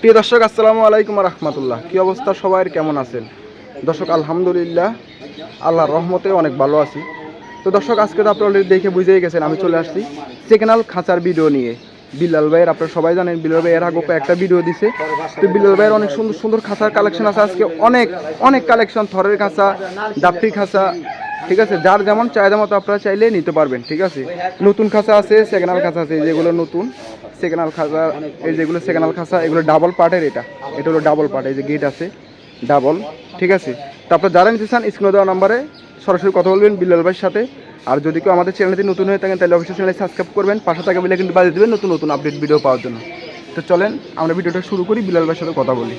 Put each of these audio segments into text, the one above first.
প্রিয় দর্শক, আসসালামু আলাইকুম রহমতুল্লাহ। কি অবস্থা? সবাই কেমন আছেন? দর্শক, আলহামদুলিল্লাহ, আল্লাহর রহমতে অনেক ভালো আছি। তো দর্শক, আজকে তো আপনি অলরেডি দেখে বুঝেই গেছেন, আমি চলে আসছি সেকেন্ডাল খাঁচার ভিডিও নিয়ে। বিল্লাল ভাইয়ের, আপনারা সবাই জানেন, বিল্লাল ভাই এর আগে একটা ভিডিও দিছে। তো বিল্লাল ভাইয়ের অনেক সুন্দর সুন্দর খাঁচার কালেকশন আছে। আজকে অনেক অনেক কালেকশন থরের খাঁচা ডাপটি খাঁচা ঠিক আছে? যার যেমন চাহিদা মতো আপনারা চাইলে নিতে পারবেন, ঠিক আছে? নতুন খাঁচা আছে সেকেন্ডাল খাঁচা আছে যেগুলো নতুন সেকেন্ডাল খাঁচা, এই যেগুলো সেকেন্ডাল খাঁচা, এগুলো ডাবল পার্টের এটা। এটা হলো ডাবল পার্ট এই যে গেট আছে ডাবল ঠিক আছে? তারপর যারা নিতে চান, স্ক্রিনে দেওয়া নাম্বারে সরাসরি কথা বলবেন বিল্লাল ভাইয়ের সাথে। আর যদি কেউ আমাদের চ্যানেলটি নতুন হয়ে থাকেন, তাহলে অবশ্যই চ্যানেলে সাবস্ক্রাইব করবেন, পাশে থাকা বেলে কিন্তু বাজিয়ে দেবেন নতুন নতুন আপডেট ভিডিও পাওয়ার জন্য। তো চলেন, আমরা ভিডিওটা শুরু করি বিলাল ভাইয়ের সাথে কথা বলি।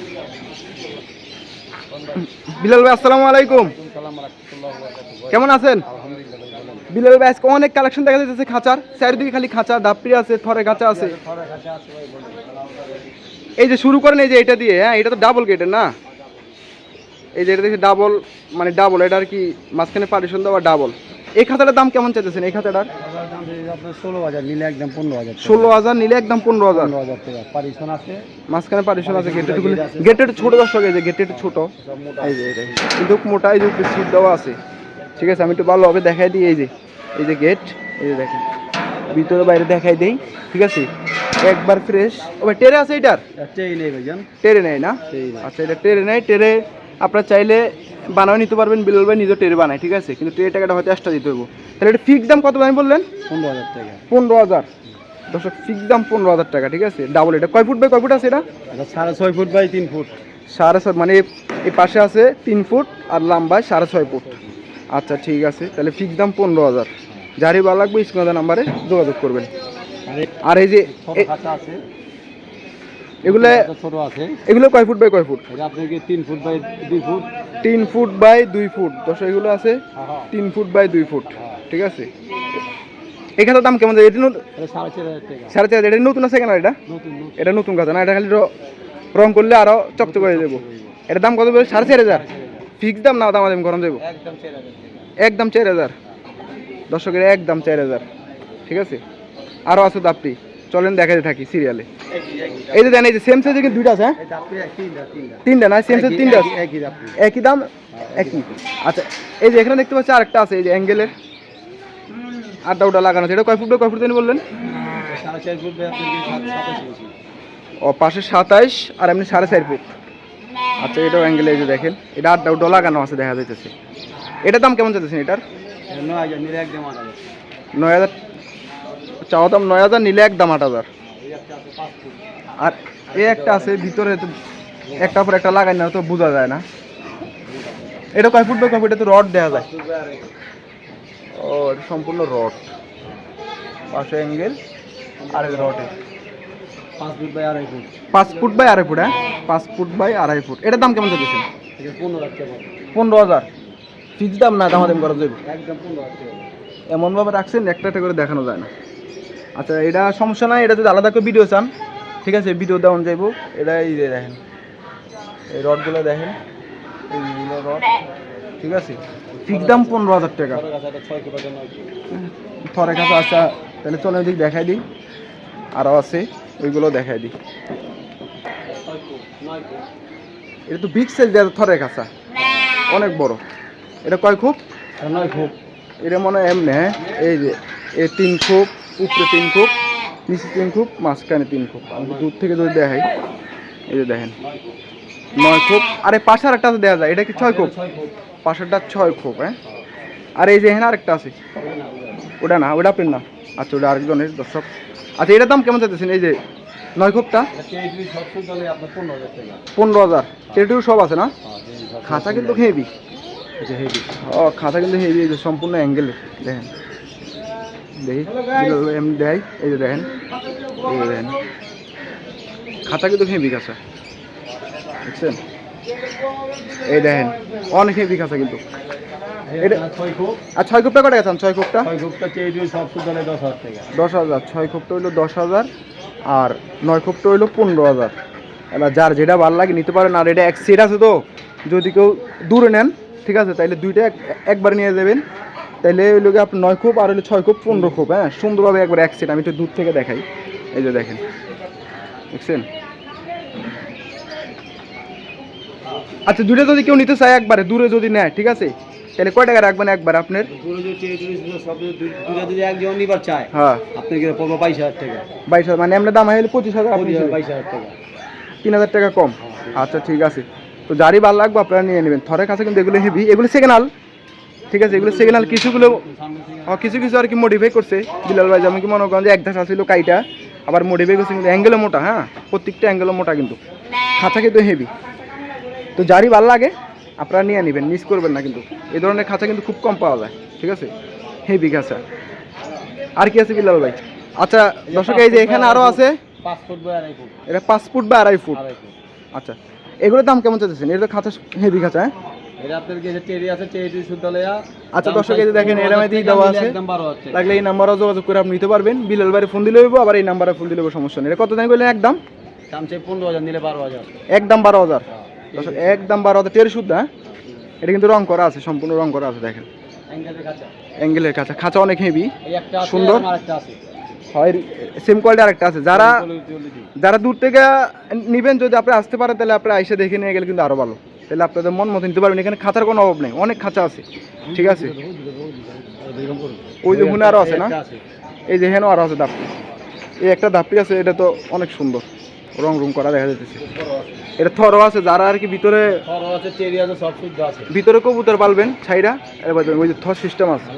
বিলাল ভাই, আসসালামু আলাইকুম। কেমন আছেন? বিলাল ভাই, আজকে অনেক কালেকশন দেখা যাচ্ছে খাঁচার। চারিদিকে খালি খাঁচা ডাপড়ি আছে, থরে খাঁচা আছে। এই যে শুরু করেন এই যে এটা দিয়ে হ্যাঁ এটা তো ডাবল গেটের না? এই যে এটা দেখছি ডাবল মানে ডাবল এটা আর কি মাঝখানে পার্টিশন দেওয়া ডাবল এই খাতাটার দাম কেমন চাইতেছেন? এই খাতাটার আপনার ষোলো হাজার নিলে একদম পনেরো হাজার ষোলো হাজার নিলে একদম পনেরো হাজার। পনেরো হাজার টাকা। পারিশন আছে। মাঝখানে আছে গেটের গেটের ছোট দর্শক এই যে গেটের ছোট। এই যে কিন্তু মোটা এই যে উপরে সিট দেওয়া আছে। ঠিক আছে আমি একটু ভালোভাবে দেখাই দিই এই যে এই যে গেট এই যে দেখেন। ভিতরে বাইরে দেখাই দেই ঠিক আছে? একবার ফ্রেশ ও ভাই টেরে আছে এটার নেই ভাইজান। টেরে নেই না? আচ্ছা এটা টেরে নেই। টেরে আপনারা চাইলে বানাও নিতে পারবেন বিলল ভাই নিজে টেরে বানায় ঠিক আছে? কিন্তু টেরে টাকাটা হয়তো এক্সট্রা দিতে হব তাহলে এটা ফিক্স দাম কত আমি বললেন? পনেরো হাজার টাকা। পনেরো হাজার। দর্শক ফিক্স দাম পনেরো হাজার টাকা ঠিক আছে? ডাবল এটা। কয় ফুট বাই কয় ফুট আছে এটা? সাড়ে ছয় ফুট বাই তিন ফুট। সাড়ে ছয় মানে এই পাশে আছে তিন ফুট আর লম্বায় সাড়ে ছয় ফুট। আচ্ছা ঠিক আছে। তাহলে ফিক্স দাম পনেরো হাজার। যারই ভালো লাগবে স্কুল নাম্বারে যোগাযোগ করবেন। আর এই যে এগুলো ছোট আছে এগুলো কয় ফুট বাই কয় ফুট? আপনাকে তিন ফুট বাই দুই ফুট। তিন ফুট বাই দুই ফুট। দশ এগুলো আছে? হ্যাঁ তিন ফুট বাই দুই ফুট। ঠিক আছে। এখানে দাম কেমন এটা সাড়ে চার। এটা নতুন আছে কেন এটা? এটা নতুন কথা না? এটা খালি র- করলে আরও চকচক করে দেবো। এটার দাম কত বলে? সাড়ে চার হাজার। ফিক্স দাম না দাম আমি গরম দেবো? একদম চার হাজার টাকা। একদম চার হাজার। দর্শকের একদম চার হাজার। ঠিক আছে। আরও আছে দাপটি চলেন দেখাতে থাকি সিরিয়ালে এই যে দেন এই যে সেম সাইজে কিন্তু দুইটা আছে হ্যাঁ? তিনটা। না? সেম সাইজ তিনটা আছে? একই- দাম? একই। আচ্ছা এই যে এখানে দেখতে পাচ্ছি আরেকটা আছে এই যে অ্যাঙ্গেলের আটটা ওটা লাগানো আছে। এটা কয় ফুট কয় ফুট তিনি বললেন? সাত- ও পাশে সাতাইশ আর এমনি সাড়ে চার ফুট। আচ্ছা এটাও অ্যাঙ্গেলে এই যে দেখেন। এটা আটটা ওটা লাগানো আছে দেখা যাইতেছে। এটার দাম কেমন চাইতেছেন এটার? এটা নয় হাজার নয় হাজার চাওয়া দাম নয় হাজার নিলে একদম আট হাজার। আর এ একটা আছে ভিতরে তো একটা পর একটা লাগাই না তো বোঝা যায় না। এটা কয় ফুট বাই কয় ফুট? এটা তো রড দেওয়া যায়। ও এটা সম্পূর্ণ রড। পাশে অ্যাঙ্গেল আর রডে পাঁচ ফুট বাই আড়াই ফুট। পাঁচ ফুট বাই আড়াই ফুট হ্যাঁ? পাঁচ ফুট বাই আড়াই ফুট। এটার দাম কেমন এটা পনেরো হাজার। ফিক্স দাম না দাম দাম করা যাবে একদম পনেরো হাজার এমনভাবে রাখছেন একটা একটা করে দেখানো যায় না। আচ্ছা এটা সমস্যা নাই এটা যদি আলাদা করে ভিডিও চান ঠিক আছে ভিডিও দেওয়া যাইব। এটা এই যে দেখেন এই রডগুলো দেখেন এইগুলো রড ঠিক আছে? ফিক্স দাম পনেরো হাজার টাকা। থরে কাছে আচ্ছা তাহলে চলো এদিক দেখাই দিই। আরও আছে ওইগুলো দেখাই দিই। এটা তো বিগ সাইজ দেওয়া থরে কাছা। অনেক বড়। এটা কয় খুব? নয় খুব। এটা মনে হয় এমনি হ্যাঁ? এই যে এ তিন খুব। উপরে তিন খুব নিচে তিন খুব মাঝখানে তিন খুব। দূর থেকে যদি দেখাই এই যে দেখেন নয় খুব। আরে পাশে আরেকটা আছে দেখা যায়। এটা কি ছয় ছয় পাশেরটা ছয় খুব হ্যাঁ? আর এই যে এখানে আরেকটা আছে। ওটা না ওটা আপনার না। আচ্ছা ওটা আরেকজনের দর্শক। আচ্ছা এটার দাম কেমন চাইতেছেন? এই যে নয় আপনার পনেরো হাজার। টেরিটুরি সব আছে না? হ্যাঁ খাঁচা কিন্তু হেভি ও খাঁচা কিন্তু হেভি সম্পূর্ণ অ্যাঙ্গেল দেখেন। দেখি এমনি দেয় এই যে দেখেন এই যে দেখেন। খাঁচা কিন্তু হেভি খাঁচা বুঝছেন এই দেখেন অনেক হেভি খাঁচা কিন্তু। আর ছয় কোপটা কটা গেছেন? ছয় কোপটা? দশ হাজার ছয় কোপটা হইল দশ হাজার আর নয় কোপটা হইল পনেরো হাজার। এবার যার যেটা ভালো লাগে নিতে পারেন আর এটা এক সেট আছে তো যদি কেউ দূরে নেন ঠিক আছে? তাইলে দুইটা এক- একবার নিয়ে যাবেন। তাহলে ওই লোকে আপনার নয় খুব আর হলে ছয় খুব পনেরো খুব হ্যাঁ? সুন্দরভাবে একবার এক সেট আমি একটু দূর থেকে দেখাই। এই যে দেখেন। দেখছেন? আচ্ছা দূরে যদি কেউ নিতে চায় একবারে দূরে যদি নেয় ঠিক আছে? তাহলে কয় টাকা রাখবেন একবার আপনার? হ্যাঁ। বাইশ হাজার মানে আমরা দাম হলে পঁচিশ হাজার বাইশ হাজার টাকা। তিন হাজার টাকা কম। আচ্ছা ঠিক আছে। তো যারই ভালো লাগবে আপনারা নিয়ে নেবেন। থরের কাছে কিন্তু এগুলো হেভি এগুলো সেকেন্ড হাল ঠিক আছে এগুলো সেকেন্ডাল কিছুগুলো হ্যাঁ, কিছু কিছু আর কি মডিফাই করছে। বিলাল ভাই যেমন কি মনে করেন যে এক ধাস আসছিল কাইটা আবার মডিফাই করছে কিন্তু অ্যাঙ্গেলও মোটা হ্যাঁ? প্রত্যেকটা অ্যাঙ্গেলও মোটা কিন্তু। খাঁচা কিন্তু হেভি তো যারই ভালো লাগে আপনারা নিয়ে নেবেন মিস করবেন না কিন্তু। এই ধরনের খাঁচা কিন্তু খুব কম পাওয়া যায় ঠিক আছে? হেভি খাঁচা। আর কি আছে বিলাল ভাই? আচ্ছা দর্শক এই যে এখানে আরও আছে? পাঁচ ফুট বা আড়াই ফুট। এটা পাঁচ ফুট বা আড়াই ফুট। আচ্ছা এগুলোর দাম কেমন চাইছেন এটা তো খাঁচা হেভি খাঁচা হ্যাঁ? এটা আপনার কি টেরি আছে টেরিটরি শুদ্ধ লেয়া আচ্ছা, দর্শক এই যে দেখেন, এর দেওয়া আছে। লাগলে এই নাম্বারও যোগাযোগ করে আপনি নিতে পারবেন। বিলাল বাড়ি ফোন দিলে হইব আবার এই নাম্বারে ফোন দিলে হইবো, সমস্যা নেই। এটা কত দাম করলেন একদম দাম? চাই পনেরো হাজার নিলে বারো হাজার। একদম বারো হাজার। হ্যাঁ, দর্শক একদম বারো হাজার। টের শুদ্ধ হ্যাঁ? এটা কিন্তু রং করা আছে সম্পূর্ণ রং করা আছে দেখেন। অ্যাঙ্গেলের কাছে খাঁচা অনেক হেভি সুন্দর। হয় সেম কোয়ালিটি আরেকটা আছে। যারা। যারা দূর থেকে নিবেন যদি আপনি আসতে পারেন তাহলে আপনি আইসে দেখে নিয়ে গেলে কিন্তু আরও ভালো। তাহলে আপনাদের মন মতো নিতে পারবেন। এখানে খাঁচার কোনো অভাব নেই। অনেক খাঁচা আছে। ঠিক আছে? ওই যে হুনে আরও আছে না? এই যে হেন আরও আছে দাপটি এই একটা দাপটি আছে এটা তো অনেক সুন্দর। রং রুম করা দেখা যাচ্ছে এটা থরও আছে যারা আর কি ভিতরে ভিতরে কবুতর পালবেন ছাইরা। ওই যে থর সিস্টেম আছে।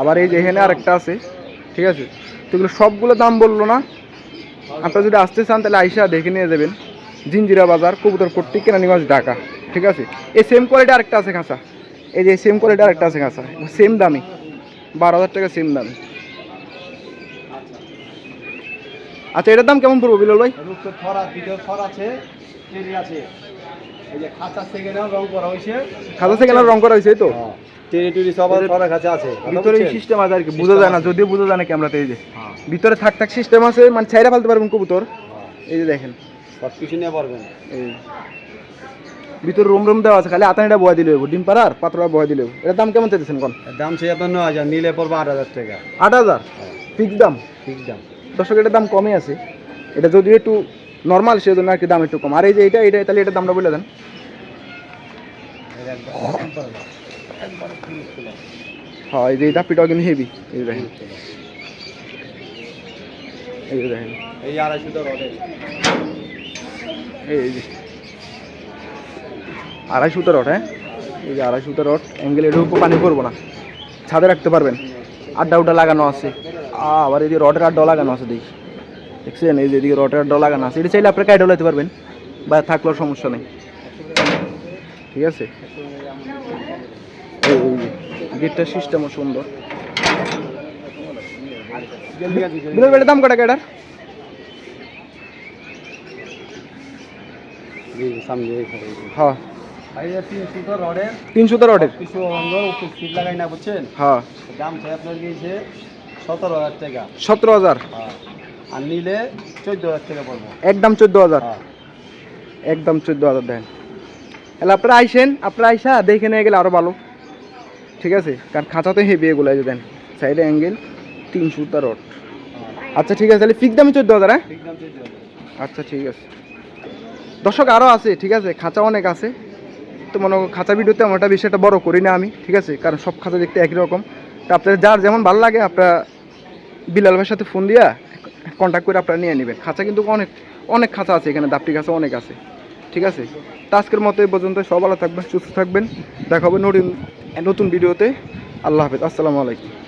আবার এই যে এখানে আরেকটা আছে। ঠিক আছে? তো এগুলো সবগুলো দাম বলল না? আপনারা যদি আসতে চান তাহলে আইসা দেখে নিয়ে যাবেন। জিঞ্জিরা বাজার কবুতর পট্টি কেরানীগঞ্জ ঢাকা। ঠিক আছে? এই সেম কোয়ালিটি আরেকটা আছে খাঁচা। এই যে সেম কোয়ালিটি আরেকটা আছে খাঁচা। সেম দামি। বারো হাজার টাকা সেম দামি। আচ্ছা এটার দাম কেমন পড়ব বিলাল ভাই? খাঁচা থেকে রং করা হয়েছে। তো? সিস্টেম আছে। আর কি বোঝা যায় না যদিও বোঝা যায় না ক্যামেরাতে এই যে। হ্যাঁ, ভিতরে থাক থাক সিস্টেম আছে মানে ছাইরা ফেলতে পারবেন কবুতর। হ্যাঁ। এই যে দেখেন। সব কিছু নিয়ে পারবেন ভিতরে রুম রুম দেওয়া আছে খালি আতানিটা বয়া দিলে ডিম পাড়ার পাত্রটা বয়া দিলে। এটার দাম কেমন চাইতেছেন কোন? দাম সেই আপনার নয় হাজার নিলে পড়বে আট হাজার টাকা। আট হাজার? ফিক্স দাম? ঠিক দাম। দর্শক এটার দাম কমই আছে। এটা যদিও একটু নর্মাল সেজন্য আর কি দাম একটু কম। আর এই যে এটা এটা তাহলে এটার দামটা বলে দেন। হ্যাঁ এই যে এই দাপিটাও কিন্তু হেভি এই দেখেন। এই দেখেন। এই আড়াইশো টাকা এই যে। আড়াই রড হ্যাঁ? এই যে আড়াই রড অ্যাঙ্গেল উপর পানি করব না। ছাদে রাখতে পারবেন। আড্ডা উড্ডা লাগানো আছে। আবার যে রডের আড্ডা লাগানো আছে, দেখি। দেখছেন? এই যে এদিকে রডের আড্ডা লাগানো আছে। এটা চাইলে আপনি কাইডও লাইতে পারবেন, বা থাকলেও সমস্যা নেই। ঠিক আছে? গেটটার সিস্টেমও সুন্দর। দাম কটা কেটার সামনে হ্যাঁ। তিন সুতো রডে তিনশো তো রডের? কিছু অঙ্গ সিট লাগাই না বুঝছেন? হ্যাঁ। দাম চাই আপনার গিয়েছে সতেরো হাজার টাকা। সতেরো হাজার? হ্যাঁ। আর নিলে চোদ্দ হাজার টাকা পড়ব। একদম চোদ্দ হাজার? হ্যাঁ। একদম চোদ্দ হাজার দেন। তাহলে আপনারা আইসেন আপনারা আইসা দেখে নিয়ে গেলে আরও ভালো। ঠিক আছে? কারণ খাঁচাতে হেভি এগুলো যে দেন সাইডে অ্যাঙ্গেল তিন সুতা রড। আচ্ছা ঠিক আছে তাহলে ফিক্স দামে চোদ্দ হাজার হ্যাঁ? আচ্ছা ঠিক আছে। দর্শক আরও আছে, ঠিক আছে? খাঁচা অনেক আছে। তো মনে খাঁচা ভিডিওতে আমারটা বেশি একটা বড় করি না আমি, ঠিক আছে? কারণ সব খাঁচা দেখতে একই রকম। তো আপনার যার যেমন ভালো লাগে, আপনারা বিলাল ভাইয়ের সাথে ফোন দিয়া কন্ট্যাক্ট করে আপনারা নিয়ে নেবেন। খাঁচা কিন্তু অনেক অনেক খাঁচা আছে এখানে দাপটি খাঁচা অনেক আছে, ঠিক আছে? তো আজকের মতো এই পর্যন্ত সব ভালো থাকবেন, সুস্থ থাকবেন। দেখা হবে নতুন নতুন ভিডিওতে আল্লাহ হাফেজ, আসসালামু আলাইকুম।